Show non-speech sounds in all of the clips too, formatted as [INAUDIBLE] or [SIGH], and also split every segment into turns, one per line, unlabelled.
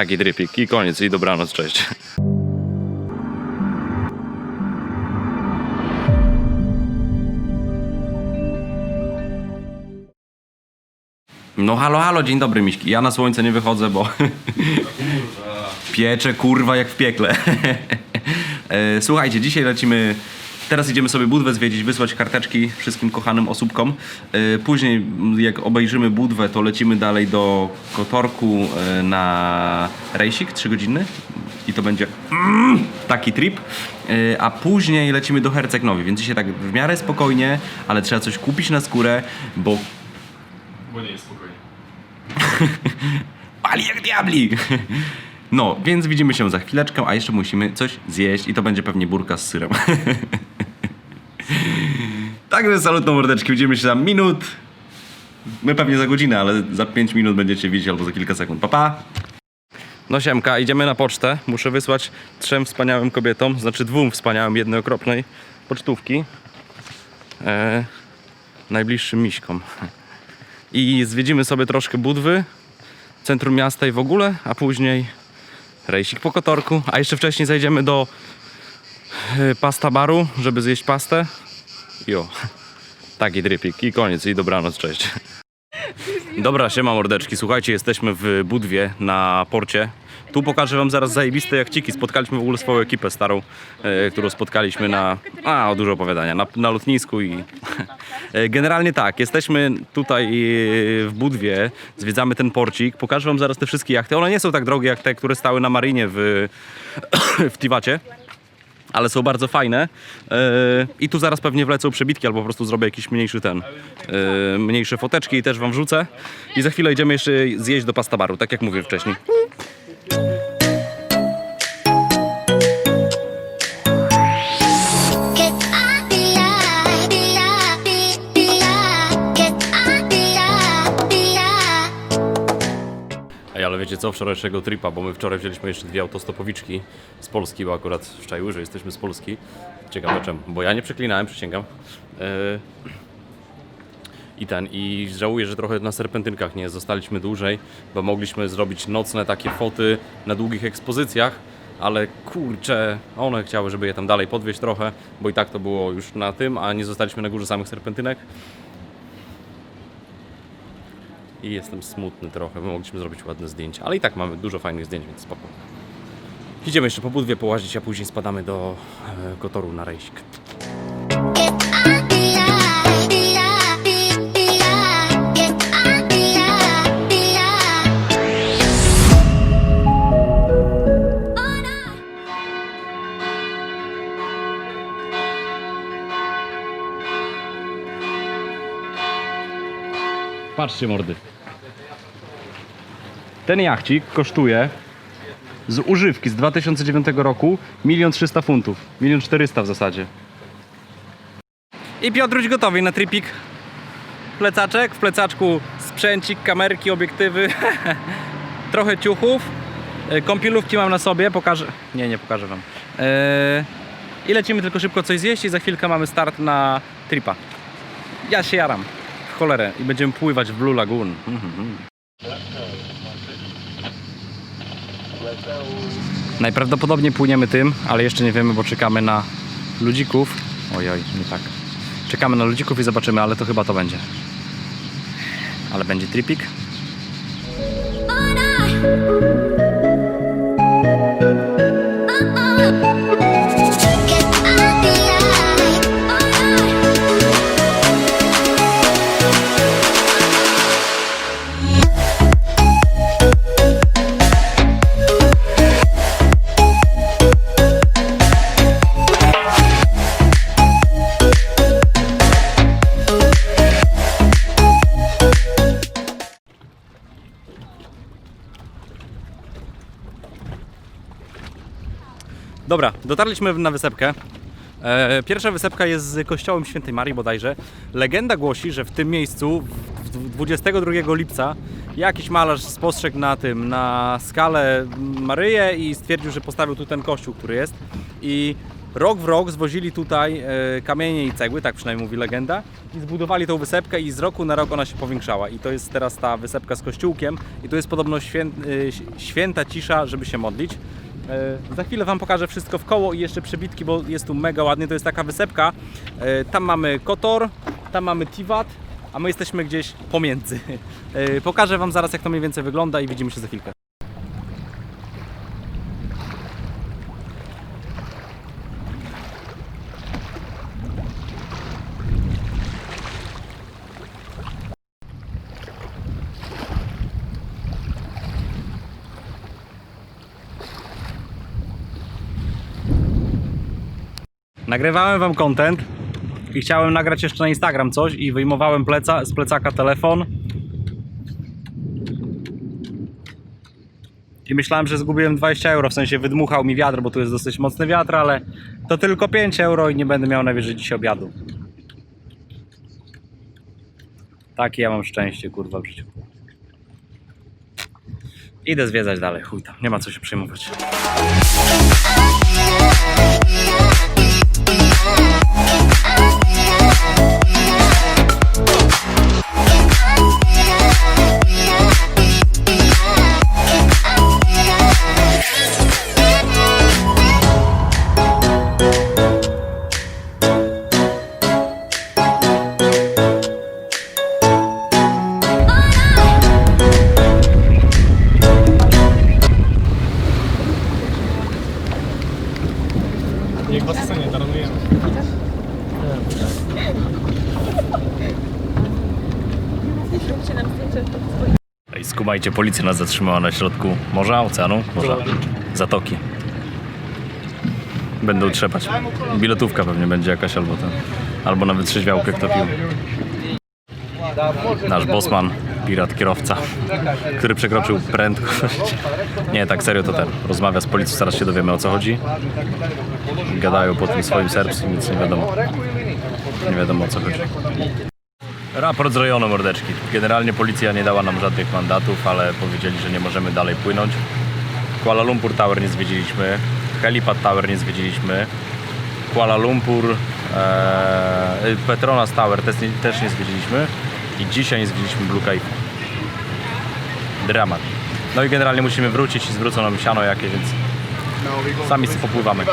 Taki drypik i koniec i dobranoc, cześć. No halo, halo, dzień dobry miśki. Ja na słońce nie wychodzę, bo [LAUGHS] piecze kurwa jak w piekle. [LAUGHS] E, Słuchajcie, dzisiaj lecimy, teraz idziemy sobie budwę zwiedzić, wysłać karteczki wszystkim kochanym osóbkom. E, Później jak obejrzymy budwę, to lecimy dalej do Kotorku e, na rejsik 3 godziny i to będzie taki trip. E, A później lecimy do Herceg-Nowi, więc dzisiaj tak w miarę spokojnie, ale trzeba coś kupić na skórę, bo
Bo nie jest spokojnie. [LAUGHS]
pali jak diabli. No, więc widzimy się za chwileczkę, a jeszcze musimy coś zjeść i to będzie pewnie burka z syrem. [LAUGHS] Także salutno mordeczki, widzimy się za minut. My pewnie za godzinę, ale za 5 minut będziecie widzieć albo za kilka sekund. Pa, pa! No siemka, idziemy na pocztę. Muszę wysłać trzem wspaniałym kobietom, znaczy dwóm wspaniałym, jednej okropnej pocztówki. E, najbliższym miśkom. I zwiedzimy sobie troszkę Budwy, centrum miasta i w ogóle, a później rejsik po Kotorku, a jeszcze wcześniej zajdziemy do y, pasta baru, żeby zjeść pastę. Jo, taki drypik i koniec i dobranoc, cześć. Dobra, siema mordeczki, słuchajcie, jesteśmy w Budwie na porcie. Tu pokażę wam zaraz zajebiste jachciki. Spotkaliśmy w ogóle swoją ekipę starą, e, którą spotkaliśmy na... A, o dużo opowiadania, na, na lotnisku i... E, Generalnie tak, jesteśmy tutaj e, w Budwie, zwiedzamy ten porcik. Pokażę wam zaraz te wszystkie jachty. One nie są tak drogie jak te, które stały na marinie w, [COUGHS] w Tiwacie ale są bardzo fajne. Yy, I tu zaraz pewnie wlecą przebitki, albo po prostu zrobię jakiś mniejszy ten, yy, mniejsze foteczki i też wam wrzucę. I za chwilę idziemy jeszcze zjeść do pasta baru, tak jak mówię wcześniej. Co, wczorajszego tripa, bo my wczoraj wzięliśmy jeszcze dwie autostopowiczki z Polski, bo akurat w czaiły, że jesteśmy z Polski. Ciekawe czemu, bo ja nie przeklinałem, przysięgam. Yy, I ten, i żałuję, że trochę na serpentynkach nie zostaliśmy dłużej, bo mogliśmy zrobić nocne takie foty na długich ekspozycjach, ale kurczę, one chciały, żeby je tam dalej podwieźć trochę, bo i tak to było już na tym, a nie zostaliśmy na górze samych serpentynek. I jestem smutny trochę, bo mogliśmy zrobić ładne zdjęcia, ale i tak mamy dużo fajnych zdjęć, więc spoko. Idziemy jeszcze po budwie połazić, a później spadamy do e, Kotoru na rejsik. Patrzcie mordy. Ten jachcik kosztuje z używki z 2009 roku 1 300 funtów. 1 400 w zasadzie. I Piotruś gotowy na tripik. Plecaczek, w plecaczku sprzęcik, kamerki, obiektywy, [LAUGHS] trochę ciuchów. E, Kąpielówki mam na sobie, pokażę. Nie, nie pokażę wam. Eee, I lecimy tylko szybko coś zjeść i za chwilkę mamy start na tripa. Ja się jaram. Cholerę. I będziemy pływać w Blue Lagoon. Najprawdopodobniej płyniemy tym, ale jeszcze nie wiemy, bo czekamy na ludzików. Oj, oj, nie tak. Czekamy na ludzików i zobaczymy, ale to chyba to będzie. Ale będzie tripik. Dobra, dotarliśmy na wysepkę. E, pierwsza wysepka jest z kościołem świętej Marii bodajże. Legenda głosi, że w tym miejscu w- w 22 lipca jakiś malarz spostrzegł na tym, na skalę Maryję i stwierdził, że postawił tu ten kościół, który jest. I rok w rok zwozili tutaj e, kamienie i cegły, tak przynajmniej mówi legenda, i zbudowali tą wysepkę i z roku na rok ona się powiększała. I to jest teraz ta wysepka z kościółkiem i tu jest podobno e, święta cisza, żeby się modlić. E, Za chwilę Wam pokażę wszystko w koło i jeszcze przebitki, bo jest tu mega ładnie. To jest taka wysepka. E, Tam mamy Kotor, tam mamy Tiwat, a my jesteśmy gdzieś pomiędzy. E, Pokażę Wam zaraz, jak to mniej więcej wygląda i widzimy się za chwilkę. Nagrywałem wam content i chciałem nagrać jeszcze na Instagram coś i wyjmowałem pleca, z plecaka telefon. I myślałem, że zgubiłem 20 euro, w sensie wydmuchał mi wiatr, bo tu jest dosyć mocny wiatr, ale to tylko 5 euro i nie będę miał najwyżej dzisiaj obiadu. Takie ja mam szczęście, kurwa, w życiu. Idę zwiedzać dalej, chuj tam, nie ma co się przejmować. Skumajcie, policja nas zatrzymała na środku morza, oceanu, morza, zatoki. Będą trzepać. Biletówka pewnie będzie jakaś albo ten, albo nawet trzeźwiałkę kto pił. Nasz bosman, pirat, kierowca, który przekroczył prędkość. Nie, tak serio to ten. Rozmawia z policją, zaraz się dowiemy o co chodzi. Gadają po tym swoim serbskim, więc nie wiadomo. Nie wiadomo o co chodzi. Raport z rejonu mordeczki. Generalnie policja nie dała nam żadnych mandatów, ale powiedzieli, że nie możemy dalej płynąć. Kuala Lumpur Tower nie zwiedziliśmy, Helipad Tower nie zwiedziliśmy, Kuala Lumpur, e, Petronas Tower też nie, też nie zwiedziliśmy i dzisiaj nie zwiedziliśmy Blue Cave. Dramat. No i generalnie musimy wrócić i zwrócą nam siano jakieś, więc sami sobie popływamy.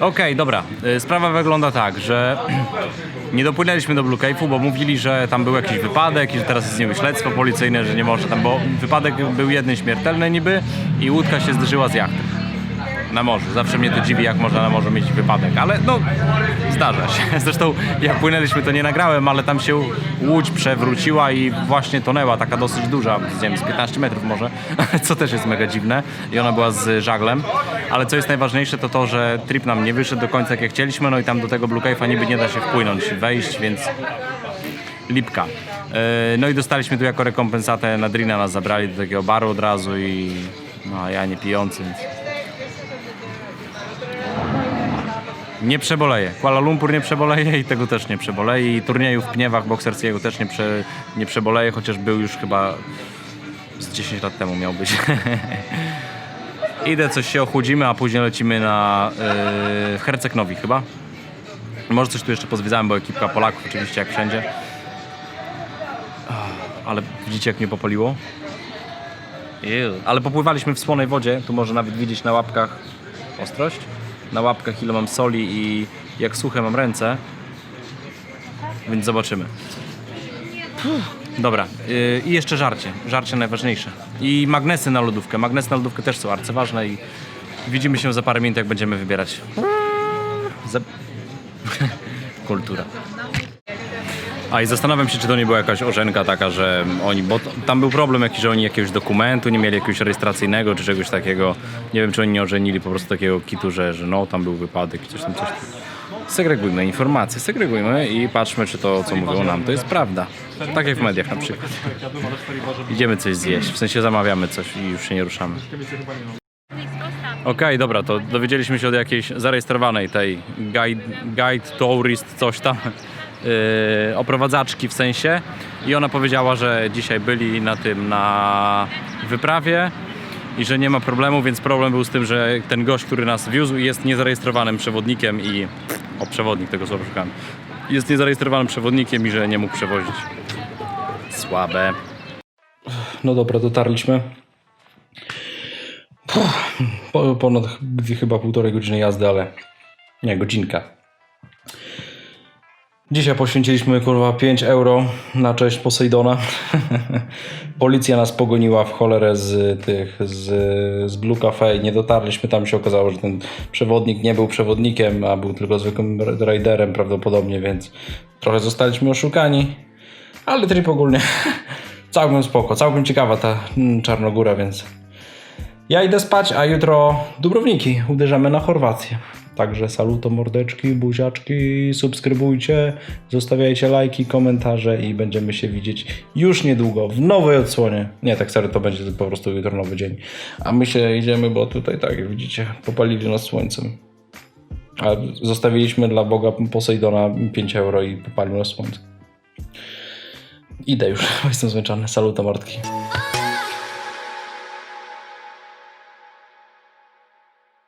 Okej, dobra. Y, Sprawa wygląda tak, że [CLEARS THROAT] nie dopłynęliśmy do Blue Cave'u, bo mówili, że tam był jakiś wypadek i że teraz jest niby śledztwo policyjne, że nie może tam, bo wypadek był jeden śmiertelny niby i łódka się zderzyła z jachtem. Na morzu. Zawsze mnie to dziwi, jak można na morzu mieć wypadek, ale no, zdarza się. [LAUGHS] Zresztą jak płynęliśmy, to nie nagrałem, ale tam się łódź przewróciła i właśnie tonęła, taka dosyć duża, nie wiem, z 15 metrów może, [LAUGHS] co też jest mega dziwne i ona była z żaglem, ale co jest najważniejsze to to, że trip nam nie wyszedł do końca jak chcieliśmy, no i tam do tego Blue Cave'a niby nie da się wpłynąć, wejść, więc lipka. Yy, No i dostaliśmy tu jako rekompensatę na Drina nas zabrali do takiego baru od razu i no ja nie pijący, więc nie przeboleję. Kuala Lumpur nie przeboleje i tego też nie przeboleje. I turnieju w Pniewach bokserskiego też nie, prze, nie przeboleję, chociaż był już chyba z 10 lat temu miał być. [LAUGHS] Idę, coś się ochłodzimy, a później lecimy na yy, Herceg Nowi chyba. Może coś tu jeszcze pozwiedzałem, bo ekipka Polaków oczywiście jak wszędzie. Ale widzicie jak mnie popaliło? Ale popływaliśmy w słonej wodzie, tu może nawet widzieć na łapkach ostrość, na łapkach ile mam soli i jak suche mam ręce, więc zobaczymy. Dobra, yy, i jeszcze żarcie, żarcie najważniejsze. I magnesy na lodówkę, magnesy na lodówkę też są arcyważne i widzimy się za parę minut jak będziemy wybierać. [LAUGHS] Kultura. A i zastanawiam się, czy to nie była jakaś orzenka taka, że oni, bo tam był problem jakiś, że oni jakiegoś dokumentu nie mieli, jakiegoś rejestracyjnego czy czegoś takiego. Nie wiem, czy oni nie ożenili po prostu takiego kitu, że, że no, tam był wypadek i coś tam, coś. Segregujmy informacje, segregujmy i patrzmy, czy to, co mówią nam, to jest prawda. Tak jak w mediach na przykład. Idziemy coś zjeść, w sensie zamawiamy coś i już się nie ruszamy. Okej, dobra, to dowiedzieliśmy się od jakiejś zarejestrowanej tej guide, guide tourist, coś tam, yy, oprowadzaczki w sensie. I ona powiedziała, że dzisiaj byli na tym, na wyprawie i że nie ma problemu, więc problem był z tym, że ten gość, który nas wiózł jest niezarejestrowanym przewodnikiem i... O, przewodnik tego słowa szukałem. Jest niezarejestrowanym przewodnikiem i że nie mógł przewozić. Słabe. No dobra, dotarliśmy. Po, ponad ch- chyba półtorej godziny jazdy, ale nie, godzinka. Dzisiaj poświęciliśmy kurwa 5 euro na cześć Poseidona. [LAUGHS] Policja nas pogoniła w cholerę z tych, z, z Blue Cafe nie dotarliśmy. Tam się okazało, że ten przewodnik nie był przewodnikiem, a był tylko zwykłym rajderem prawdopodobnie, więc trochę zostaliśmy oszukani. Ale trip ogólnie [LAUGHS] całkiem spoko, całkiem ciekawa ta mm, Czarnogóra, więc ja idę spać, a jutro Dubrowniki. Uderzamy na Chorwację. Także saluto mordeczki, buziaczki, subskrybujcie, zostawiajcie lajki, komentarze i będziemy się widzieć już niedługo w nowej odsłonie. Nie, tak serio, to będzie po prostu jutro nowy dzień. A my się idziemy, bo tutaj tak, jak widzicie, popalili nas słońcem. A zostawiliśmy dla Boga Poseidona 5 euro i popalił nas słońce. Idę już, [LAUGHS] jestem zmęczony. Saluto mordki.
Oh